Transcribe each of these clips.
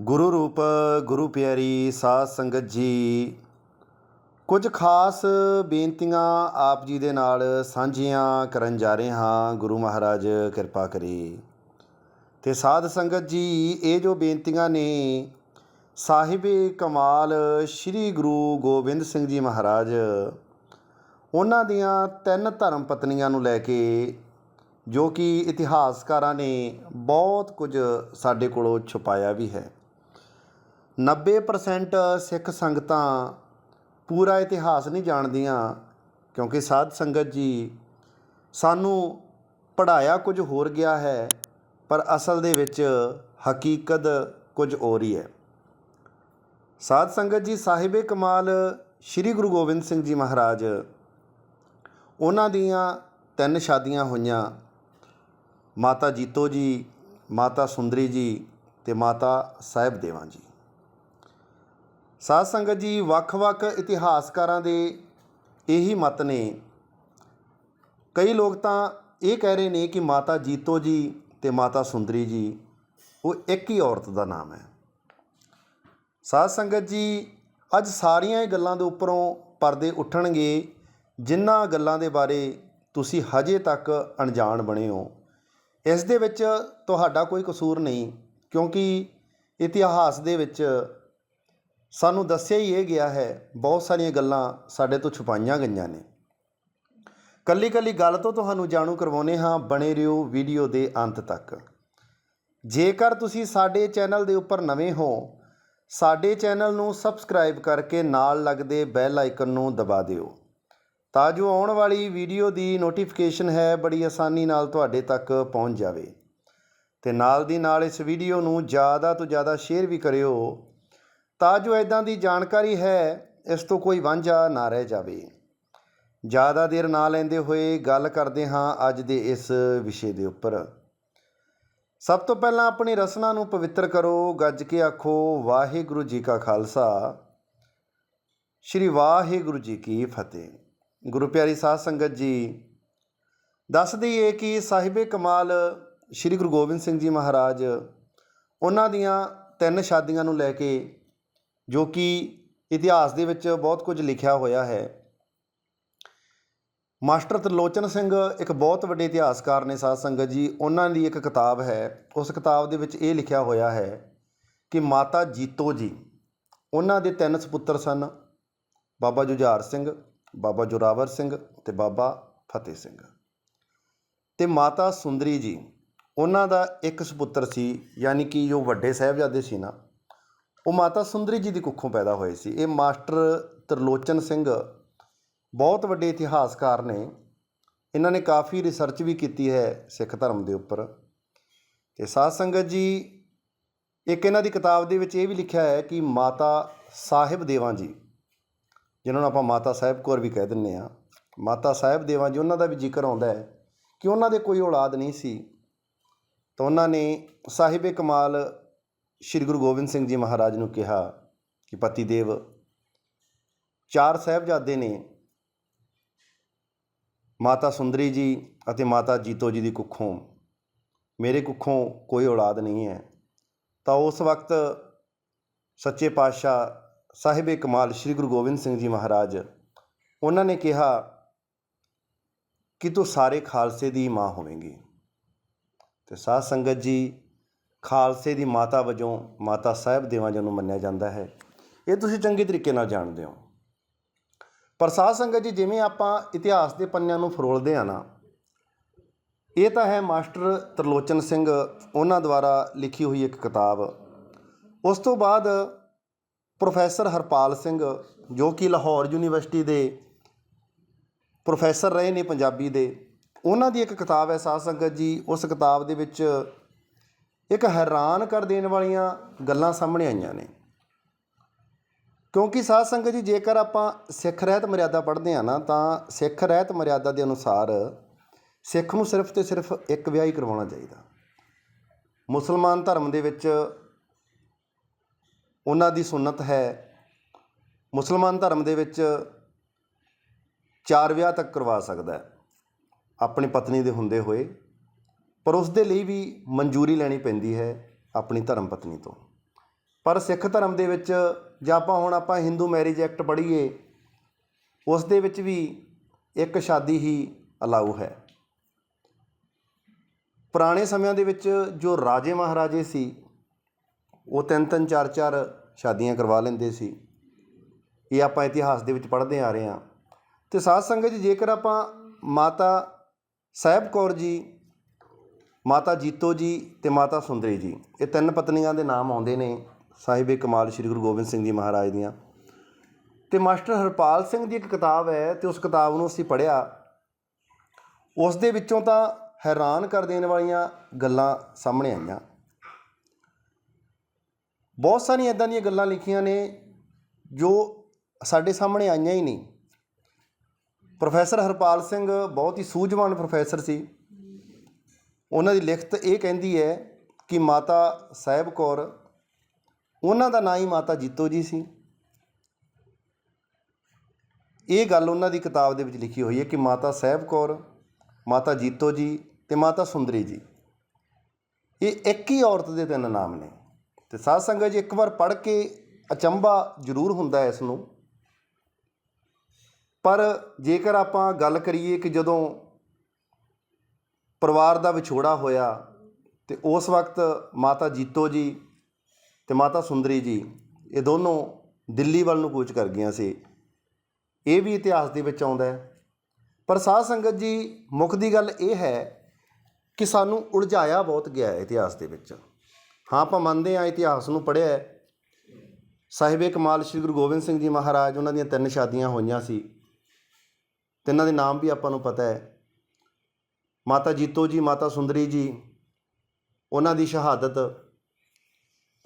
ਗੁਰੂ ਰੂਪ, ਗੁਰੂ ਪਿਆਰੀ, ਸਾਧ ਸੰਗਤ ਜੀ। ਕੁਝ ਖਾਸ ਬੇਨਤੀਆਂ ਆਪ ਜੀ ਦੇ ਨਾਲ ਸਾਂਝੀਆਂ ਕਰਨ ਜਾ ਰਹੇ ਹਾਂ। ਗੁਰੂ ਮਹਾਰਾਜ, ਕਿਰਪਾ ਕਰੇ। ਤੇ ਸਾਧ ਸੰਗਤ ਜੀ, ਇਹ ਜੋ ਬੇਨਤੀਆਂ ਨੇ, ਸਾਹਿਬੇ ਕਮਾਲ, ਸ੍ਰੀ ਗੁਰੂ ਗੋਬਿੰਦ ਸਿੰਘ ਜੀ ਮਹਾਰਾਜ, ਉਹਨਾਂ ਦੀਆਂ ਤਿੰਨ ਧਰਮ ਪਤਨੀਆਂ ਨੂੰ ਲੈ ਕੇ, ਜੋ ਕਿ ਇਤਿਹਾਸਕਾਰਾਂ ਨੇ ਬਹੁਤ ਕੁਝ ਸਾਡੇ ਕੋਲੋਂ ਛੁਪਾਇਆ ਵੀ ਹੈ। 90% ਸਿੱਖ ਸੰਗਤਾਂ ਪੂਰਾ ਇਤਿਹਾਸ ਨਹੀਂ ਜਾਣਦੀਆਂ ਕਿਉਂਕਿ ਸਾਧ ਸੰਗਤ ਜੀ ਸਾਨੂੰ ਪੜਾਇਆ ਕੁਝ ਹੋਰ ਗਿਆ ਹੈ, ਪਰ ਅਸਲ ਦੇ ਵਿੱਚ ਹਕੀਕਤ ਕੁਝ ਹੋਰ ਹੀ ਹੈ। ਸਾਧ ਸੰਗਤ ਜੀ ਸਾਹਿਬੇ ਕਮਾਲ ਸ੍ਰੀ ਗੁਰੂ ਗੋਬਿੰਦ ਸਿੰਘ ਜੀ ਮਹਾਰਾਜ, ਉਹਨਾਂ ਦੀਆਂ ਤਿੰਨ ਸ਼ਾਦੀਆਂ ਹੋਈਆਂ। ਮਾਤਾ ਜੀਤੋ ਜੀ, ਮਾਤਾ ਸੁੰਦਰੀ ਜੀ ਤੇ ਮਾਤਾ ਸਾਹਿਬ ਦੇਵਾਂ ਜੀ। ਸਾਧ ਸੰਗਤ ਜੀ, ਵੱਖ-ਵੱਖ ਇਤਿਹਾਸਕਾਰਾਂ ਦੇ ਇਹੀ ਮਤ ਨੇ। ਕਈ ਲੋਕ ਤਾਂ ਇਹ ਕਹਿ ਰਹੇ ਨੇ ਕਿ ਮਾਤਾ ਜੀਤੋ ਜੀ ਤੇ ਮਾਤਾ ਸੁੰਦਰੀ ਜੀ, ਉਹ ਇੱਕ ਹੀ ਔਰਤ ਦਾ ਨਾਮ ਹੈ। ਸਾਧ ਸੰਗਤ ਜੀ, ਅੱਜ ਸਾਰੀਆਂ ਇਹ ਗੱਲਾਂ ਦੇ ਉੱਪਰੋਂ ਪਰਦੇ ਉੱਠਣਗੇ ਜਿਨ੍ਹਾਂ ਗੱਲਾਂ ਦੇ ਬਾਰੇ ਤੁਸੀਂ ਹਜੇ ਤੱਕ ਅਣਜਾਣ ਬਣੇ ਹੋ। ਇਸ ਦੇ ਵਿੱਚ ਤੁਹਾਡਾ ਕੋਈ ਕਸੂਰ ਨਹੀਂ, ਕਿਉਂਕਿ ਇਤਿਹਾਸ ਦੇ ਵਿੱਚ ਸਾਨੂੰ ਦੱਸਿਆ ਹੀ ਇਹ ਗਿਆ ਹੈ, ਬਹੁਤ ਸਾਰੀਆਂ ਗੱਲਾਂ ਸਾਡੇ ਤੋਂ ਛੁਪਾਈਆਂ ਗਈਆਂ ਨੇ। ਕੱਲੀ ਕੱਲੀ ਗੱਲ ਤੋਂ ਤੁਹਾਨੂੰ ਜਾਣੂ ਕਰਵਾਉਨੇ ਹਾਂ ਬਣੇ ਰਹੋ ਵੀਡੀਓ ਦੇ ਅੰਤ ਤੱਕ। ਜੇਕਰ ਤੁਸੀਂ ਸਾਡੇ ਚੈਨਲ ਦੇ ਉੱਪਰ ਨਵੇਂ ਹੋ, ਸਾਡੇ ਚੈਨਲ ਨੂੰ ਸਬਸਕ੍ਰਾਈਬ ਕਰਕੇ ਨਾਲ ਲੱਗਦੇ ਬੈਲ ਆਈਕਨ ਨੂੰ ਦਬਾ ਦਿਓ। ਤਾਂ ਜੋ ਆਉਣ ਵਾਲੀ ਵੀਡੀਓ ਦੀ ਨੋਟੀਫਿਕੇਸ਼ਨ ਹੈ, ਬੜੀ ਆਸਾਨੀ ਨਾਲ ਤੁਹਾਡੇ ਤੱਕ ਪਹੁੰਚ ਜਾਵੇ। ਤੇ ਨਾਲ ਦੀ ਨਾਲ ਇਸ ਵੀਡੀਓ ਨੂੰ ਜ਼ਿਆਦਾ ਤੋਂ ਜ਼ਿਆਦਾ ਸ਼ੇਅਰ ਵੀ ਕਰਿਓ ਤਾਂ ਜੋ ਇਦਾਂ ਦੀ ਜਾਣਕਾਰੀ ਹੈ, ਇਸ ਤੋਂ ਕੋਈ ਵਾਂਝਾ ਨਾ ਰਹਿ ਜਾਵੇ। ਜ਼ਿਆਦਾ ਦੇਰ ਨਾ ਲੈਂਦੇ ਹੋਏ ਗੱਲ ਕਰਦੇ ਹਾਂ ਅੱਜ ਦੇ ਇਸ ਵਿਸ਼ੇ ਦੇ ਉੱਪਰ। ਸਭ ਤੋਂ ਪਹਿਲਾਂ ਆਪਣੀ ਰਸਨਾ ਨੂੰ ਪਵਿੱਤਰ ਕਰੋ, ਗੱਜ ਕੇ ਆਖੋ, ਵਾਹਿਗੁਰੂ ਜੀ ਕਾ ਖਾਲਸਾ। ਸ੍ਰੀ ਵਾਹਿਗੁਰੂ ਜੀ ਕੀ ਫਤਿਹ। ਗੁਰੂ ਪਿਆਰੀ ਸਾਧ ਸੰਗਤ ਜੀ, ਦੱਸ ਦਈਏ ਕਿ ਸਾਹਿਬੇ ਕਮਾਲ, ਸ੍ਰੀ ਗੁਰੂ ਗੋਬਿੰਦ ਸਿੰਘ ਜੀ ਮਹਾਰਾਜ, ਉਹਨਾਂ ਦੀਆਂ ਤਿੰਨ ਸ਼ਾਦੀਆਂ ਨੂੰ ਲੈ ਕੇ ਜੋ ਕਿ ਇਤਿਹਾਸ ਦੇ ਵਿੱਚ ਬਹੁਤ ਕੁਝ ਲਿਖਿਆ ਹੋਇਆ ਹੈ। ਮਾਸਟਰ ਤ੍ਰਿਲੋਚਨ ਸਿੰਘ ਇੱਕ ਬਹੁਤ ਵੱਡੇ ਇਤਿਹਾਸਕਾਰ ਨੇ ਸਾਧ ਸੰਗਤ ਜੀ, ਉਹਨਾਂ ਦੀ ਇੱਕ ਕਿਤਾਬ ਹੈ। ਉਸ ਕਿਤਾਬ ਦੇ ਵਿੱਚ ਇਹ ਲਿਖਿਆ ਹੋਇਆ ਹੈ ਕਿ ਮਾਤਾ ਜੀਤੋ ਜੀ, ਉਹਨਾਂ ਦੇ ਤਿੰਨ ਸੁਪੁੱਤਰ ਸਨ। ਬਾਬਾ ਜੁਝਾਰ ਸਿੰਘ, ਬਾਬਾ ਜੋਰਾਵਰ ਸਿੰਘ ਤੇ ਬਾਬਾ ਫਤਿਹ ਸਿੰਘ। ਤੇ ਮਾਤਾ ਸੁੰਦਰੀ ਜੀ, ਉਹਨਾਂ ਦਾ ਇੱਕ ਸੁਪੁੱਤਰ ਸੀ, ਯਾਨੀ ਕਿ ਜੋ ਵੱਡੇ ਸਾਹਿਬਜ਼ਾਦੇ ਸੀ ਨਾ ਉਹ ਮਾਤਾ ਸੁੰਦਰੀ ਜੀ ਦੀ ਕੁੱਖੋਂ ਪੈਦਾ ਹੋਏ ਸੀ। ਇਹ ਮਾਸਟਰ ਤਰਲੋਚਨ ਸਿੰਘ ਬਹੁਤ ਵੱਡੇ ਇਤਿਹਾਸਕਾਰ ਨੇ। ਇਹਨਾਂ ਨੇ ਕਾਫੀ ਰਿਸਰਚ ਵੀ ਕੀਤੀ ਹੈ ਸਿੱਖ ਧਰਮ ਦੇ ਉੱਪਰ। ਤੇ ਸਾਧ ਸੰਗਤ ਜੀ, ਇੱਕ ਇਹਨਾਂ ਦੀ ਕਿਤਾਬ ਦੇ ਵਿੱਚ ਇਹ ਵੀ ਲਿਖਿਆ ਹੈ ਕਿ ਮਾਤਾ ਸਾਹਿਬ ਦੇਵਾਂ ਜੀ, ਜਿਨ੍ਹਾਂ ਨੂੰ ਆਪਾਂ ਮਾਤਾ ਸਾਹਿਬ ਕੌਰ ਵੀ ਕਹਿ ਦਿੰਨੇ ਆ ਮਾਤਾ ਸਾਹਿਬ ਦੇਵਾਂ ਜੀ, ਉਹਨਾਂ ਦਾ ਵੀ ਜ਼ਿਕਰ ਆਉਂਦਾ ਹੈ ਕਿ ਉਹਨਾਂ ਦੇ ਕੋਈ ਔਲਾਦ ਨਹੀਂ ਸੀ। ਤਾਂ ਉਹਨਾਂ ਨੇ ਸਾਹਿਬ ਕਮਾਲ ਸ੍ਰੀ ਗੁਰੂ ਗੋਬਿੰਦ ਸਿੰਘ ਜੀ ਮਹਾਰਾਜ ਨੂੰ ਕਿਹਾ ਕਿ ਪਤੀ ਦੇਵ ਚਾਰ ਸਾਹਿਬਜ਼ਾਦੇ ਨੇ ਮਾਤਾ ਸੁੰਦਰੀ ਜੀ ਅਤੇ ਮਾਤਾ ਜੀਤੋ ਜੀ ਦੀ ਕੁੱਖੋਂ, ਮੇਰੇ ਕੁੱਖੋਂ ਕੋਈ ਔਲਾਦ ਨਹੀਂ ਹੈ। ਤਾਂ ਉਸ ਵਕਤ ਸੱਚੇ ਪਾਤਸ਼ਾਹ ਸਾਹਿਬੇ ਕਮਾਲ ਸ੍ਰੀ ਗੁਰੂ ਗੋਬਿੰਦ ਸਿੰਘ ਜੀ ਮਹਾਰਾਜ, ਉਹਨਾਂ ਨੇ ਕਿਹਾ ਕਿ ਤੂੰ ਸਾਰੇ ਖਾਲਸੇ ਦੀ ਮਾਂ ਹੋਵੇਂਗੀ। ਤੇ ਸਾਧ ਸੰਗਤ ਜੀ ਖਾਲਸੇ ਦੀ ਮਾਤਾ ਵਜੋਂ ਮਾਤਾ ਸਾਹਿਬ ਦੇਵਾਂ ਜੀ ਨੂੰ ਮੰਨਿਆ ਜਾਂਦਾ ਹੈ। ਇਹ ਤੁਸੀਂ ਚੰਗੇ ਤਰੀਕੇ ਨਾਲ ਜਾਣਦੇ ਹੋ। ਪਰ ਸਾਧ ਸੰਗਤ ਜੀ, ਜਿਵੇਂ ਆਪਾਂ ਇਤਿਹਾਸ ਦੇ ਪੰਨਿਆਂ ਨੂੰ ਫਰੋਲਦੇ ਆ ਨਾ, ਇਹ ਤਾਂ ਹੈ ਮਾਸਟਰ ਤਰਲੋਚਨ ਸਿੰਘ, ਉਹਨਾਂ ਦੁਆਰਾ ਲਿਖੀ ਹੋਈ ਇੱਕ ਕਿਤਾਬ। ਉਸ ਤੋਂ ਬਾਅਦ ਪ੍ਰੋਫੈਸਰ ਹਰਪਾਲ ਸਿੰਘ, ਜੋ ਕਿ ਲਾਹੌਰ ਯੂਨੀਵਰਸਿਟੀ ਦੇ ਪ੍ਰੋਫੈਸਰ ਰਹੇ ਨੇ ਪੰਜਾਬੀ ਦੇ, ਉਹਨਾਂ ਦੀ ਇੱਕ ਕਿਤਾਬ ਹੈ ਸਾਧ ਸੰਗਤ ਜੀ, ਉਸ ਕਿਤਾਬ ਦੇ ਵਿੱਚ ਇੱਕ ਹੈਰਾਨ ਕਰ ਦੇਣ ਵਾਲੀਆਂ ਗੱਲਾਂ ਸਾਹਮਣੇ ਆਈਆਂ ਨੇ। ਕਿਉਂਕਿ ਸਾਧ ਸੰਗਤ ਜੀ, ਜੇਕਰ ਆਪਾਂ ਸਿੱਖ ਰਹਿਤ ਮਰਿਆਦਾ ਪੜ੍ਹਦੇ ਆ ਨਾ, ਤਾਂ ਸਿੱਖ ਰਹਿਤ ਮਰਿਆਦਾ ਦੇ ਅਨੁਸਾਰ ਸਿੱਖ ਨੂੰ ਸਿਰਫ ਤੇ ਸਿਰਫ ਇੱਕ ਵਿਆਹ ਹੀ ਕਰਵਾਉਣਾ ਚਾਹੀਦਾ। ਮੁਸਲਮਾਨ ਧਰਮ ਦੇ ਵਿੱਚ ਉਹਨਾਂ ਦੀ ਸੁਨਤ ਹੈ। ਮੁਸਲਮਾਨ ਧਰਮ ਦੇ ਵਿੱਚ ਚਾਰ ਵਿਆਹ ਤੱਕ ਕਰਵਾ ਸਕਦਾ ਹੈ। ਆਪਣੀ ਪਤਨੀ ਦੇ ਹੁੰਦੇ ਹੋਏ ਪਰ ਉਸ ਦੇ ਲਈ ਵੀ ਮਨਜ਼ੂਰੀ ਲੈਣੀ ਪੈਂਦੀ ਹੈ ਆਪਣੀ ਧਰਮ ਪਤਨੀ ਤੋਂ। ਪਰ ਸਿੱਖ ਧਰਮ ਦੇ ਵਿੱਚ ਜਾਂ ਆਪਾਂ ਹੁਣ ਆਪਾਂ ਹਿੰਦੂ ਮੈਰਿਜ ਐਕਟ ਪੜ੍ਹੀਏ, ਉਸ ਦੇ ਵਿੱਚ ਵੀ ਇੱਕ ਸ਼ਾਦੀ ਹੀ ਅਲਾਉ ਹੈ। ਪੁਰਾਣੇ ਸਮਿਆਂ ਦੇ ਵਿੱਚ ਜੋ ਰਾਜੇ ਮਹਾਰਾਜੇ ਸੀ, ਉਹ ਤਿੰਨ ਤਿੰਨ ਚਾਰ ਚਾਰ ਸ਼ਾਦੀਆਂ ਕਰਵਾ ਲੈਂਦੇ ਸੀ। ਇਹ ਆਪਾਂ ਇਤਿਹਾਸ ਦੇ ਵਿੱਚ ਪੜ੍ਹਦੇ ਆ ਰਹੇ ਹਾਂ। ਤੇ ਸਾਧ ਸੰਗਤ ਜੀ, ਜੇਕਰ ਆਪਾਂ ਮਾਤਾ ਸਾਹਿਬ ਕੌਰ ਜੀ ਮਾਤਾ ਜੀਤੋ ਜੀ ਤੇ ਮਾਤਾ ਸੁੰਦਰੀ ਜੀ। ਇਹ ਤਿੰਨ ਪਤਨੀਆਂ ਦੇ ਨਾਮ ਆਉਂਦੇ ਨੇ ਸਾਹਿਬੇ ਕਮਾਲ ਸ੍ਰੀ ਗੁਰੂ ਗੋਬਿੰਦ ਸਿੰਘ ਜੀ ਮਹਾਰਾਜ ਦੀਆਂ। ਤੇ ਮਾਸਟਰ ਹਰਪਾਲ ਸਿੰਘ ਦੀ ਇੱਕ ਕਿਤਾਬ ਹੈ ਤੇ ਉਸ ਕਿਤਾਬ ਨੂੰ ਅਸੀਂ ਪੜ੍ਹਿਆ। ਉਸ ਦੇ ਵਿੱਚੋਂ ਤਾਂ ਹੈਰਾਨ ਕਰ ਦੇਣ ਵਾਲੀਆਂ ਗੱਲਾਂ ਸਾਹਮਣੇ ਆਈਆਂ। ਬਹੁਤ ਸਾਰੀਆਂ ਇਦਾਂ ਦੀਆਂ ਗੱਲਾਂ ਲਿਖੀਆਂ ਨੇ ਜੋ ਸਾਡੇ ਸਾਹਮਣੇ ਆਈਆਂ ਹੀ ਨਹੀਂ। ਪ੍ਰੋਫੈਸਰ ਹਰਪਾਲ ਸਿੰਘ ਬਹੁਤ ਹੀ ਸੂਝਵਾਨ ਪ੍ਰੋਫੈਸਰ ਸੀ। ਉਹਨਾਂ ਦੀ ਲਿਖਤ ਇਹ ਕਹਿੰਦੀ ਹੈ ਕਿ ਮਾਤਾ ਸਾਹਿਬ ਕੌਰ, ਉਹਨਾਂ ਦਾ ਨਾਂ ਹੀ ਮਾਤਾ ਜੀਤੋ ਜੀ ਸੀ। ਇਹ ਗੱਲ ਉਹਨਾਂ ਦੀ ਕਿਤਾਬ ਦੇ ਵਿੱਚ ਲਿਖੀ ਹੋਈ ਹੈ ਕਿ ਮਾਤਾ ਸਾਹਿਬ ਕੌਰ, ਮਾਤਾ ਜੀਤੋ ਜੀ ਤੇ ਮਾਤਾ ਸੁੰਦਰੀ ਜੀ। ਇਹ ਇੱਕ ਹੀ ਔਰਤ ਦੇ ਤਿੰਨ ਨਾਮ ਨੇ। ਤੇ ਸਾਧ ਸੰਗਤ ਜੀ, ਇੱਕ ਵਾਰ ਪੜ੍ਹ ਕੇ ਅਚੰਭਾ ਜ਼ਰੂਰ ਹੁੰਦਾ ਹੈ ਇਸ ਨੂੰ। ਪਰ ਜੇਕਰ ਆਪਾਂ ਗੱਲ ਕਰੀਏ ਕਿ ਜਦੋਂ ਪਰਿਵਾਰ ਦਾ ਵਿਛੋੜਾ ਹੋਇਆ ਅਤੇ ਉਸ ਵਕਤ ਮਾਤਾ ਜੀਤੋ ਜੀ ਅਤੇ ਮਾਤਾ ਸੁੰਦਰੀ ਜੀ, ਇਹ ਦੋਨੋਂ ਦਿੱਲੀ ਵੱਲ ਨੂੰ ਕੂਚ ਕਰ ਗਈਆਂ ਸੀ। ਇਹ ਵੀ ਇਤਿਹਾਸ ਦੇ ਵਿੱਚ ਆਉਂਦਾ ਹੈ। ਪਰ ਸਾਧ ਸੰਗਤ ਜੀ, ਮੁੱਖ ਦੀ ਗੱਲ ਇਹ ਹੈ ਕਿ ਸਾਨੂੰ ਉਲਝਾਇਆ ਬਹੁਤ ਗਿਆ ਇਤਿਹਾਸ ਦੇ ਵਿੱਚ। ਹਾਂ, ਆਪਾਂ ਮੰਨਦੇ ਹਾਂ ਇਤਿਹਾਸ ਨੂੰ ਪੜ੍ਹਿਆ ਹੈ। ਸਾਹਿਬੇ ਕਮਾਲ ਸ੍ਰੀ ਗੁਰੂ ਗੋਬਿੰਦ ਸਿੰਘ ਜੀ ਮਹਾਰਾਜ, ਉਹਨਾਂ ਦੀਆਂ ਤਿੰਨ ਸ਼ਾਦੀਆਂ ਹੋਈਆਂ ਸੀ। ਤਿੰਨਾਂ ਦੇ ਨਾਮ ਵੀ ਆਪਾਂ ਨੂੰ ਪਤਾ ਹੈ। ਮਾਤਾ ਜੀਤੋ ਜੀ, ਮਾਤਾ ਸੁੰਦਰੀ ਜੀ, ਉਹਨਾਂ ਦੀ ਸ਼ਹਾਦਤ,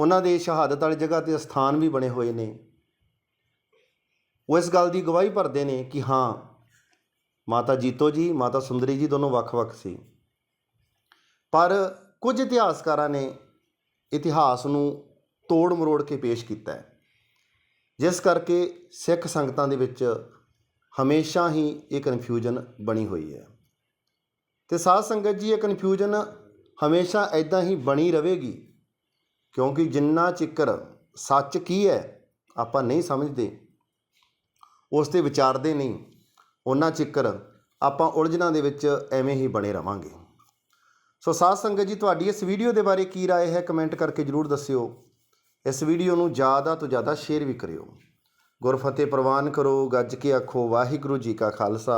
ਉਹਨਾਂ ਦੇ ਸ਼ਹਾਦਤ ਵਾਲੀ ਜਗ੍ਹਾ ਤੇ ਸਥਾਨ ਵੀ ਬਣੇ ਹੋਏ ਨੇ। ਉਹ ਇਸ ਗੱਲ ਦੀ ਗਵਾਹੀ ਭਰਦੇ ਨੇ ਕਿ ਹਾਂ, ਮਾਤਾ ਜੀਤੋ ਜੀ, ਮਾਤਾ ਸੁੰਦਰੀ ਜੀ ਦੋਨੋਂ ਵੱਖ-ਵੱਖ ਸੀ। ਪਰ ਕੁਝ ਇਤਿਹਾਸਕਾਰਾਂ ਨੇ ਇਤਿਹਾਸ ਨੂੰ ਤੋੜ ਮਰੋੜ ਕੇ ਪੇਸ਼ ਕੀਤਾ ਹੈ। ਜਿਸ ਕਰਕੇ ਸਿੱਖ ਸੰਗਤਾਂ ਦੇ ਵਿੱਚ ਹਮੇਸ਼ਾ ਹੀ ਇਹ ਕਨਫਿਊਜ਼ਨ ਬਣੀ ਹੋਈ ਹੈ। ਤੇ ਸਾਧ ਸੰਗਤ ਜੀ ਇਹ ਕਨਫਿਊਜ਼ਨ ਹਮੇਸ਼ਾ ਐਦਾਂ ਹੀ ਬਣੀ ਰਹੇਗੀ ਕਿਉਂਕਿ ਜਿੰਨਾ ਚਿਕਰ ਸੱਚ ਕੀ ਹੈ ਆਪਾਂ ਨਹੀਂ ਸਮਝਦੇ ਉਸ ਤੇ ਵਿਚਾਰਦੇ ਨਹੀਂ ਉਹਨਾਂ ਚਿਕਰ ਆਪਾਂ ਉਲਝਣਾਂ ਦੇ ਵਿੱਚ ਐਵੇਂ ਹੀ ਬਣੇ ਰਵਾਂਗੇ ਸੋ ਸਾਧ ਸੰਗਤ ਜੀ ਤੁਹਾਡੀ ਇਸ ਵੀਡੀਓ ਦੇ ਬਾਰੇ ਕੀ رائے ਹੈ ਕਮੈਂਟ ਕਰਕੇ ਜਰੂਰ ਦੱਸਿਓ ਇਸ ਵੀਡੀਓ ਨੂੰ ਜ਼ਿਆਦਾ ਤੋਂ ਜ਼ਿਆਦਾ ਸ਼ੇਅਰ ਵੀ ਕਰਿਓ ਗੁਰਫਤਿਹ ਪ੍ਰਵਾਨ ਕਰੋ ਗੱਜ ਕੇ ਆਖੋ ਵਾਹਿਗੁਰੂ ਜੀ ਕਾ ਖਾਲਸਾ